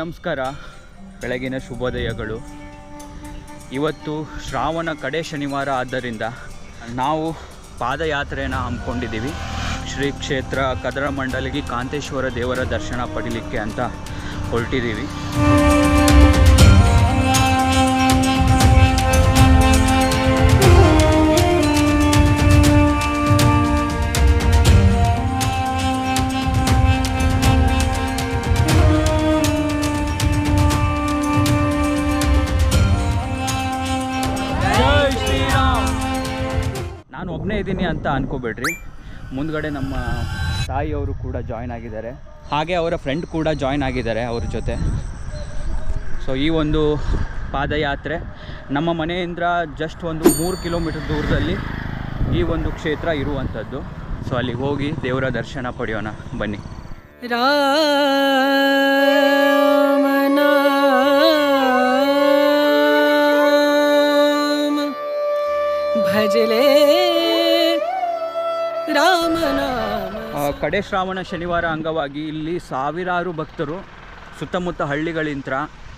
ನಮಸ್ಕಾರ. ಬೆಳಗಿನ ಶುಭೋದಯಗಳು. ಇವತ್ತು ಶ್ರಾವಣ ಕಡೆ ಶನಿವಾರ ಆದ್ದರಿಂದ ನಾವು ಪಾದಯಾತ್ರೆಯನ್ನು ಹಮ್ಮಿಕೊಂಡಿದ್ದೀವಿ. ಶ್ರೀ ಕ್ಷೇತ್ರ ಕದರ ಮಂಡಲಿಗೆ ಕಾಂತೇಶ್ವರ ದೇವರ ದರ್ಶನ ಪಡೀಲಿಕ್ಕೆ ಅಂತ ಹೊರಟಿದ್ದೀವಿ. ನಾನು ಒಬ್ಬನೇ ಇದ್ದೀನಿ ಅಂತ ಅನ್ಕೋಬೇಡ್ರಿ. ಮುಂದ್ಗಡೆ ನಮ್ಮ ತಾಯಿಯವರು ಕೂಡ ಜಾಯ್ನ್ ಆಗಿದ್ದಾರೆ. ಹಾಗೆ ಅವರ ಫ್ರೆಂಡ್ ಕೂಡ ಜಾಯ್ನ್ ಆಗಿದ್ದಾರೆ ಅವ್ರ ಜೊತೆ. ಸೊ ಈ ಒಂದು ಪಾದಯಾತ್ರೆ ನಮ್ಮ ಮನೆಯಿಂದ ಜಸ್ಟ್ ಒಂದು ಮೂರು ಕಿಲೋಮೀಟರ್ ದೂರದಲ್ಲಿ ಈ ಒಂದು ಕ್ಷೇತ್ರ ಇರುವಂಥದ್ದು. ಸೊ ಅಲ್ಲಿಗೆ ಹೋಗಿ ದೇವರ ದರ್ಶನ ಪಡೆಯೋಣ. ಬನ್ನಿ. राम ಕಡೆ ಶ್ರಾವಣ ಶನಿವಾರ ಅಂಗವಾಗಿ ಇಲ್ಲಿ ಸಾವಿರಾರು ಭಕ್ತರು ಸುತ್ತಮುತ್ತ ಹಳ್ಳಿಗಳಿಂದ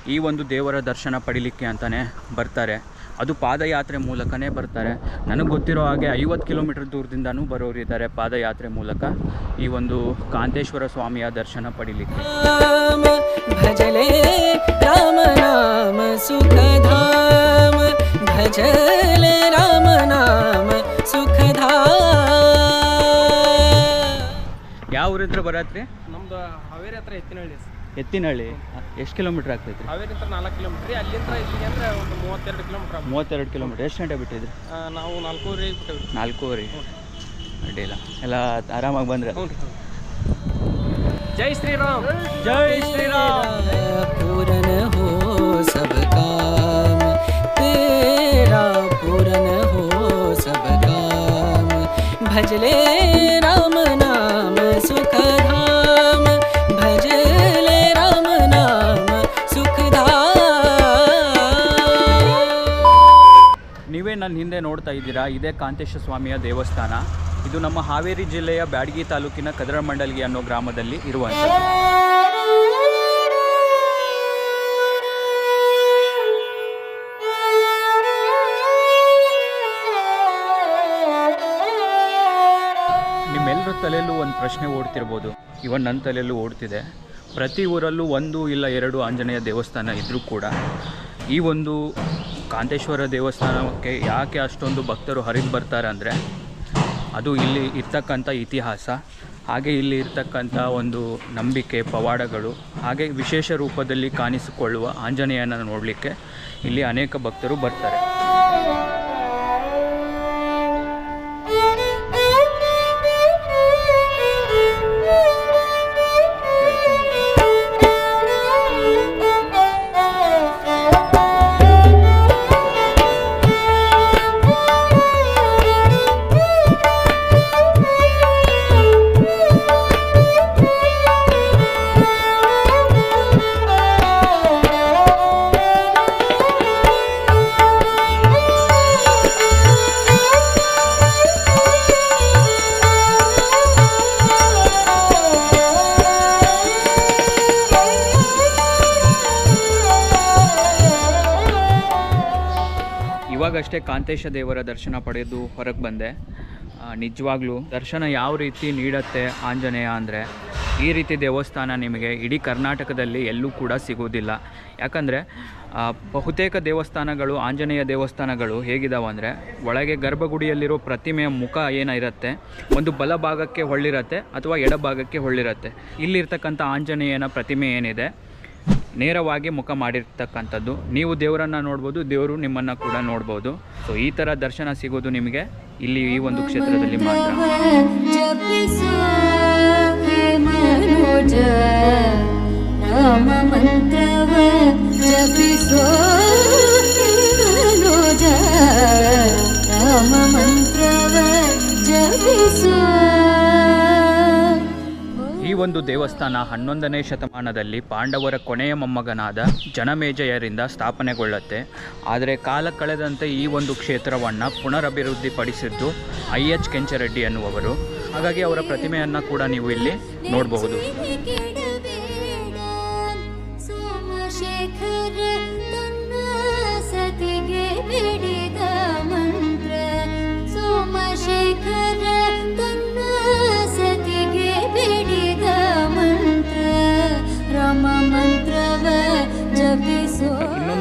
ಈ ಒಂದು ದೇವರ ದರ್ಶನ ಪಡಿಲಿಕ್ಕೆ ಅಂತಲೇ ಬರ್ತಾರೆ. ಅದು ಪಾದಯಾತ್ರೆ ಮೂಲಕನೇ ಬರ್ತಾರೆ. ನನಗೆ ಗೊತ್ತಿರೋ ಹಾಗೆ ಐವತ್ತು ಕಿಲೋಮೀಟರ್ ದೂರದಿಂದನೂ ಬರೋರಿದ್ದಾರೆ ಪಾದಯಾತ್ರೆ ಮೂಲಕ ಈ ಒಂದು ಕಾಂತೇಶ್ವರ ಸ್ವಾಮಿಯ ದರ್ಶನ ಪಡಿಲಿಕ್ಕೆ. ಭಜಲೇ ರಾಮ ನಾಮ ಸುಖಧಾಮ ಭಜಲೇ ರಾಮ ನಾಮ ಯಾವ ಹತ್ರ ಬರತ್ರಿ? ನಮ್ದು ಹಾವೇರಿ ಹತ್ರ ಎತ್ತಿನಹಳ್ಳಿ ಎತ್ತಿನಹಳ್ಳಿ? ಎಷ್ಟು ಕಿಲೋಮೀಟರ್ ಆಗ್ತೈತಿ ಹಾವೇರಿ ಹತ್ರ ನಾಲ್ಕು ಕಿಲೋಮೀಟ್ರ್. ಅಲ್ಲಿಂದ ಇಲ್ಲಿಗೆ ಅಂದ್ರೆ ಒಂದು ಮೂವತ್ತೆರಡು ಕಿಲೋಮೀಟರ್ ಮೂವತ್ತೆರಡು ಕಿಲೋಮೀಟರ್. ಎಷ್ಟು ಗಂಟೆ ಬಿಟ್ಟಿದ್ರಿ? ನಾವು ನಾಲ್ಕೂವರೆ ಬಿಟ್ಟಿವಿ. ನಾಲ್ಕೂವರೆ. ಅಡ್ಡಿಲ್ಲ ಎಲ್ಲ ಆರಾಮಾಗಿ ಬಂದ್ರೆ. ಜೈ ಶ್ರೀರಾಮ್. ಜೈ ಶ್ರೀರಾಮ್. ಪೂರನ ಹೋ ನೀವೇ ನನ್ನ ಹಿಂದೆ ನೋಡ್ತಾ ಇದ್ದೀರಾ? ಇದೇ ಕಾಂತೇಶ ಸ್ವಾಮಿಯ ದೇವಸ್ಥಾನ. ಇದು ನಮ್ಮ ಹಾವೇರಿ ಜಿಲ್ಲೆಯ ಬ್ಯಾಡಗಿ ತಾಲೂಕಿನ ಕದರಮಂಡಲ್ಗಿ ಅನ್ನೋ ಗ್ರಾಮದಲ್ಲಿ ಇರುವಂಥದ್ದು. ನಿಮ್ಮೆಲ್ಲರ ತಲೆಯಲ್ಲೂ ಒಂದು ಪ್ರಶ್ನೆ ಓಡ್ತಿರ್ಬೋದು. ಇವನ್ ನನ್ನ ತಲೆಯಲ್ಲೂ ಓಡ್ತಿದೆ. ಪ್ರತಿ ಊರಲ್ಲೂ ಒಂದು ಇಲ್ಲ ಎರಡು ಆಂಜನೇಯ ದೇವಸ್ಥಾನ ಇದ್ದರೂ ಕೂಡ ಈ ಒಂದು ಕಾಂತೇಶ್ವರ ದೇವಸ್ಥಾನಕ್ಕೆ ಯಾಕೆ ಅಷ್ಟೊಂದು ಭಕ್ತರು ಹರಿದು ಬರ್ತಾರೆ ಅಂದರೆ ಅದು ಇಲ್ಲಿ ಇರ್ತಕ್ಕಂಥ ಇತಿಹಾಸ, ಹಾಗೆ ಇಲ್ಲಿ ಇರ್ತಕ್ಕಂಥ ಒಂದು ನಂಬಿಕೆ, ಪವಾಡಗಳು, ಹಾಗೆ ವಿಶೇಷ ರೂಪದಲ್ಲಿ ಕಾಣಿಸಿಕೊಳ್ಳುವ ಆಂಜನೇಯನ ನೋಡಲಿಕ್ಕೆ ಇಲ್ಲಿ ಅನೇಕ ಭಕ್ತರು ಬರ್ತಾರೆ. ಇವಾಗಷ್ಟೇ ಕಾಂತೇಶ ದೇವರ ದರ್ಶನ ಪಡೆದು ಹೊರಗೆ ಬಂದೆ. ನಿಜವಾಗ್ಲೂ ದರ್ಶನ ಯಾವ ರೀತಿ ನೀಡತ್ತೆ ಆಂಜನೇಯ ಅಂದರೆ ಈ ರೀತಿ ದೇವಸ್ಥಾನ ನಿಮಗೆ ಇಡೀ ಕರ್ನಾಟಕದಲ್ಲಿ ಎಲ್ಲೂ ಕೂಡ ಸಿಗೋದಿಲ್ಲ. ಯಾಕಂದರೆ ಬಹುತೇಕ ದೇವಸ್ಥಾನಗಳು, ಆಂಜನೇಯ ದೇವಸ್ಥಾನಗಳು ಹೇಗಿದಾವೆ ಅಂದರೆ ಒಳಗೆ ಗರ್ಭಗುಡಿಯಲ್ಲಿರೋ ಪ್ರತಿಮೆಯ ಮುಖ ಏನಿರುತ್ತೆ, ಒಂದು ಬಲಭಾಗಕ್ಕೆ ಹೊಳ್ಳಿರತ್ತೆ ಅಥವಾ ಎಡಭಾಗಕ್ಕೆ ಹೊಳ್ಳಿರತ್ತೆ. ಇಲ್ಲಿರ್ತಕ್ಕಂಥ ಆಂಜನೇಯನ ಪ್ರತಿಮೆ ಏನಿದೆ ನೇರವಾಗಿ ಮುಖ ಮಾಡಿರ್ತಕ್ಕಂಥದ್ದು. ನೀವು ದೇವರನ್ನು ನೋಡ್ಬೋದು, ದೇವರು ನಿಮ್ಮನ್ನು ಕೂಡ ನೋಡ್ಬೋದು. ಸೊ ಈ ಥರ ದರ್ಶನ ಸಿಗೋದು ನಿಮಗೆ ಇಲ್ಲಿ ಈ ಒಂದು ಕ್ಷೇತ್ರದಲ್ಲಿ ಮಾತ್ರ. ಒಂದು ದೇವಸ್ಥಾನ ಹನ್ನೊಂದನೇ ಶತಮಾನದಲ್ಲಿ ಪಾಂಡವರ ಕೊನೆಯ ಮೊಮ್ಮಗನಾದ ಜನಮೇಜಯರಿಂದ ಸ್ಥಾಪನೆಗೊಳ್ಳುತ್ತೆ. ಆದರೆ ಕಾಲ ಕಳೆದಂತೆ ಈ ಒಂದು ಕ್ಷೇತ್ರವನ್ನು ಪುನರಭಿವೃದ್ಧಿಪಡಿಸಿದ್ದು ಐ ಎಚ್ ಕೆಂಚರೆಡ್ಡಿ ಅನ್ನುವರು ಹಾಗಾಗಿ ಅವರ ಪ್ರತಿಮೆಯನ್ನು ಕೂಡ ನೀವು ಇಲ್ಲಿ ನೋಡಬಹುದು.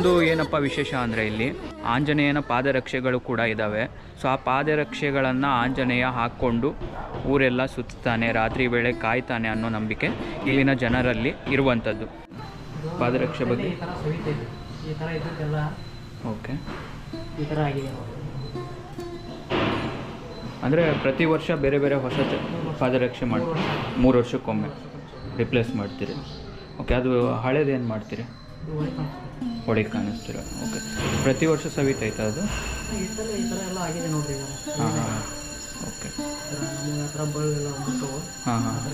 ಇನ್ನೊಂದು ಏನಪ್ಪ ವಿಶೇಷ ಅಂದರೆ ಇಲ್ಲಿ ಆಂಜನೇಯನ ಪಾದರಕ್ಷೆಗಳು ಕೂಡ ಇದ್ದಾವೆ ಸೊ ಆ ಪಾದರಕ್ಷೆಗಳನ್ನು ಆಂಜನೇಯ ಹಾಕ್ಕೊಂಡು ಊರೆಲ್ಲ ಸುತ್ತಾನೆ ರಾತ್ರಿ ವೇಳೆ ಕಾಯ್ತಾನೆ ಅನ್ನೋ ನಂಬಿಕೆ ಇಲ್ಲಿನ ಜನರಲ್ಲಿ ಇರುವಂಥದ್ದು. ಪಾದರಕ್ಷೆ ಬಗ್ಗೆ? ಓಕೆ. ಅಂದರೆ ಪ್ರತಿ ವರ್ಷ ಬೇರೆ ಬೇರೆ ಹೊಸ ಪಾದರಕ್ಷೆ ಮಾಡಿ ಮೂರು ವರ್ಷಕ್ಕೊಮ್ಮೆ ರಿಪ್ಲೇಸ್ ಮಾಡ್ತೀರಿ. ಓಕೆ ಅದು ಹಳೇದೇನು ಮಾಡ್ತೀರಿ? ಕಾಣಿಸ್ತದೆ ಕಾಣಿಸ್ತೀರ. ಓಕೆ ಪ್ರತಿ ವರ್ಷ ಸವಿತೈತೆ ಅದು ಈ ಥರ ಈ ಥರ ಎಲ್ಲ ಆಗಿದೆ ನೋಡ್ರಿ ಈಗ. ಹಾಂ ಹಾಂ ಓಕೆ ನಮಗೆ ಬಳ್ಳೆಲ್ಲ ಹಾಂ ಆ ಹಾಂ ಥರ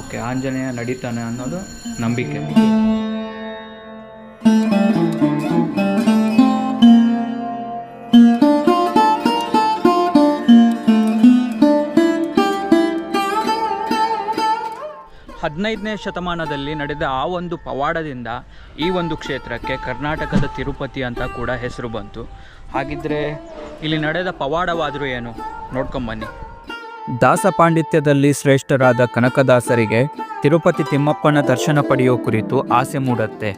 ಓಕೆ ಆಂಜನೇಯ ನಡೀತಾನೆ ಅನ್ನೋದು ನಂಬಿಕೆ. ಹದಿನೈದನೇ ಶತಮಾನದಲ್ಲಿ ನಡೆದ ಆ ಒಂದು ಪವಾಡದಿಂದ ಈ ಒಂದು ಕ್ಷೇತ್ರಕ್ಕೆ ಕರ್ನಾಟಕದ ತಿರುಪತಿ ಅಂತ ಕೂಡ ಹೆಸರು ಬಂತು. ಹಾಗಿದ್ರೆ ಇಲ್ಲಿ ನಡೆದ ಪವಾಡವಾದರೂ ಏನು? ನೋಡ್ಕೊಂಬನ್ನಿ ದಾಸ ಪಾಂಡಿತ್ಯದಲ್ಲಿ ಶ್ರೇಷ್ಠರಾದ ಕನಕದಾಸರಿಗೆ ತಿರುಪತಿ ತಿಮ್ಮಪ್ಪನ ದರ್ಶನ ಪಡೆಯೋ ಕುರಿತು ಆಸೆ ಮೂಡತ್ತೆ.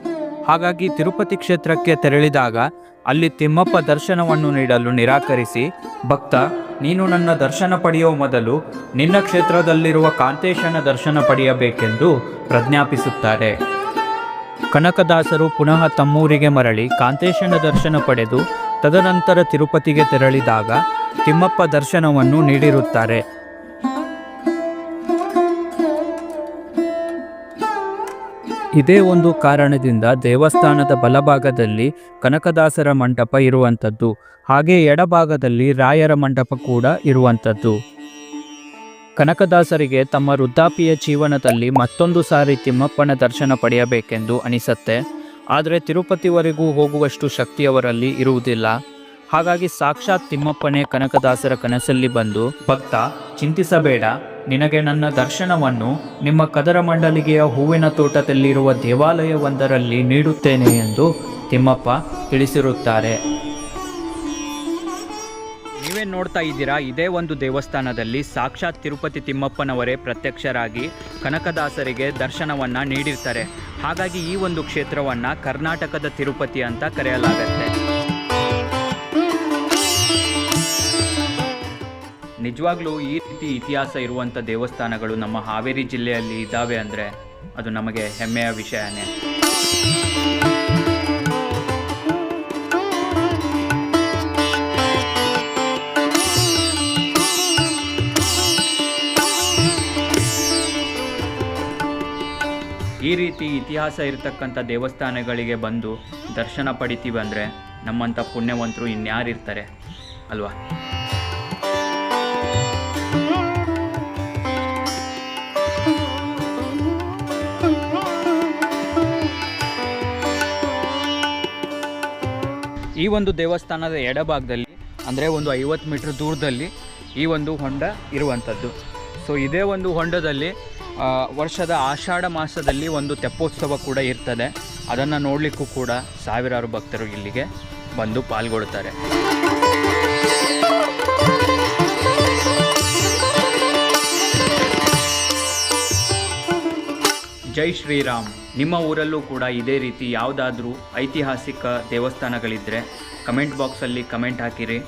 ಹಾಗಾಗಿ ತಿರುಪತಿ ಕ್ಷೇತ್ರಕ್ಕೆ ತೆರಳಿದಾಗ ಅಲ್ಲಿ ತಿಮ್ಮಪ್ಪ ದರ್ಶನವನ್ನು ನೀಡಲು ನಿರಾಕರಿಸಿ ಭಕ್ತ ನೀನು ನನ್ನ ದರ್ಶನ ಪಡೆಯುವ ಮೊದಲು ನಿನ್ನ ಕ್ಷೇತ್ರದಲ್ಲಿರುವ ಕಾಂತೇಶನ ದರ್ಶನ ಪಡೆಯಬೇಕೆಂದು ಪ್ರಜ್ಞಾಪಿಸುತ್ತಾರೆ. ಕನಕದಾಸರು ಪುನಃ ತಮ್ಮೂರಿಗೆ ಮರಳಿ ಕಾಂತೇಶನ ದರ್ಶನ ಪಡೆದು ತದನಂತರ ತಿರುಪತಿಗೆ ತೆರಳಿದಾಗ ತಿಮ್ಮಪ್ಪ ದರ್ಶನವನ್ನು ನೀಡಿರುತ್ತಾರೆ. ಇದೇ ಒಂದು ಕಾರಣದಿಂದ ದೇವಸ್ಥಾನದ ಬಲಭಾಗದಲ್ಲಿ ಕನಕದಾಸರ ಮಂಟಪ ಇರುವಂಥದ್ದು, ಹಾಗೆ ಎಡಭಾಗದಲ್ಲಿ ರಾಯರ ಮಂಟಪ ಕೂಡ ಇರುವಂಥದ್ದು. ಕನಕದಾಸರಿಗೆ ತಮ್ಮ ವೃದ್ಧಾಪಿಯ ಜೀವನದಲ್ಲಿ ಮತ್ತೊಂದು ಸಾರಿ ತಿಮ್ಮಪ್ಪನ ದರ್ಶನ ಪಡೆಯಬೇಕೆಂದು ಅನಿಸತ್ತೆ. ಆದರೆ ತಿರುಪತಿವರೆಗೂ ಹೋಗುವಷ್ಟು ಶಕ್ತಿ ಅವರಲ್ಲಿ ಇರುವುದಿಲ್ಲ. ಹಾಗಾಗಿ ಸಾಕ್ಷಾತ್ ತಿಮ್ಮಪ್ಪನೇ ಕನಕದಾಸರ ಕನಸಲ್ಲಿ ಬಂದು, ಭಕ್ತ, ಚಿಂತಿಸಬೇಡ ನಿನಗೆ ನನ್ನ ದರ್ಶನವನ್ನು ನಿಮ್ಮ ಕದರ ಮಂಡಳಿಗೆಯ ಹೂವಿನ ತೋಟದಲ್ಲಿರುವ ದೇವಾಲಯವೊಂದರಲ್ಲಿ ನೀಡುತ್ತೇನೆ ಎಂದು ತಿಮ್ಮಪ್ಪ ತಿಳಿಸಿರುತ್ತಾರೆ. ನೀವೇನು ನೋಡ್ತಾ ಇದ್ದೀರಾ? ಇದೇ ಒಂದು ದೇವಸ್ಥಾನದಲ್ಲಿ ಸಾಕ್ಷಾತ್ ತಿರುಪತಿ ತಿಮ್ಮಪ್ಪನವರೇ ಪ್ರತ್ಯಕ್ಷರಾಗಿ ಕನಕದಾಸರಿಗೆ ದರ್ಶನವನ್ನು ನೀಡಿರ್ತಾರೆ. ಹಾಗಾಗಿ ಈ ಒಂದು ಕ್ಷೇತ್ರವನ್ನು ಕರ್ನಾಟಕದ ತಿರುಪತಿ ಅಂತ ಕರೆಯಲಾಗತ್ತೆ. ನಿಜವಾಗ್ಲೂ ಈ ರೀತಿ ಇತಿಹಾಸ ಇರುವಂಥ ದೇವಸ್ಥಾನಗಳು ನಮ್ಮ ಹಾವೇರಿ ಜಿಲ್ಲೆಯಲ್ಲಿ ಇದ್ದಾವೆ ಅಂದರೆ ಅದು ನಮಗೆ ಹೆಮ್ಮೆಯ ವಿಷಯನೇ. ಈ ರೀತಿ ಇತಿಹಾಸ ಇರತಕ್ಕಂಥ ದೇವಸ್ಥಾನಗಳಿಗೆ ಬಂದು ದರ್ಶನ ಪಡಿತೀವಿ ಅಂದರೆ ನಮ್ಮಂಥ ಪುಣ್ಯವಂತರು ಇನ್ಯಾರಿರ್ತಾರೆ, ಅಲ್ವಾ? ಈ ಒಂದು ದೇವಸ್ಥಾನದ ಎಡಭಾಗದಲ್ಲಿ, ಅಂದರೆ ಒಂದು ಐವತ್ತು ಮೀಟ್ರ್ ದೂರದಲ್ಲಿ ಈ ಒಂದು ಹೊಂಡ ಇರುವಂಥದ್ದು. ಸೊ ಇದೇ ಒಂದು ಹೊಂಡದಲ್ಲಿ ವರ್ಷದ ಆಷಾಢ ಮಾಸದಲ್ಲಿ ಒಂದು ತೆಪ್ಪೋತ್ಸವ ಕೂಡ ಇರ್ತದೆ. ಅದನ್ನು ನೋಡಲಿಕ್ಕೂ ಕೂಡ ಸಾವಿರಾರು ಭಕ್ತರು ಇಲ್ಲಿಗೆ ಬಂದು ಪಾಲ್ಗೊಳ್ತಾರೆ. ಜೈ ಶ್ರೀರಾಮ್. ನಿಮ್ಮ ಊರಲ್ಲೂ ಕೂಡ ಇದೇ ರೀತಿ ಯಾವುದಾದ್ರೂ ಐತಿಹಾಸಿಕ ದೇವಸ್ಥಾನಗಳಿದ್ದರೆ ಕಮೆಂಟ್ ಬಾಕ್ಸಲ್ಲಿ ಕಮೆಂಟ್ ಹಾಕಿರಿ.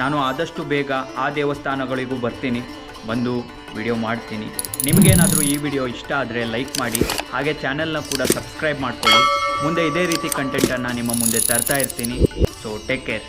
ನಾನು ಆದಷ್ಟು ಬೇಗ ಆ ದೇವಸ್ಥಾನಗಳಿಗೂ ಬರ್ತೀನಿ, ಬಂದು ವಿಡಿಯೋ ಮಾಡ್ತೀನಿ. ನಿಮಗೇನಾದರೂ ಈ ವಿಡಿಯೋ ಇಷ್ಟ ಆದರೆ ಲೈಕ್ ಮಾಡಿ, ಹಾಗೆ ಚಾನೆಲ್ನ ಕೂಡ ಸಬ್ಸ್ಕ್ರೈಬ್ ಮಾಡ್ಕೊಳ್ಳಿ. ಮುಂದೆ ಇದೇ ರೀತಿ ಕಂಟೆಂಟನ್ನು ನಿಮ್ಮ ಮುಂದೆ ತರ್ತಾ ಇರ್ತೀನಿ. So take care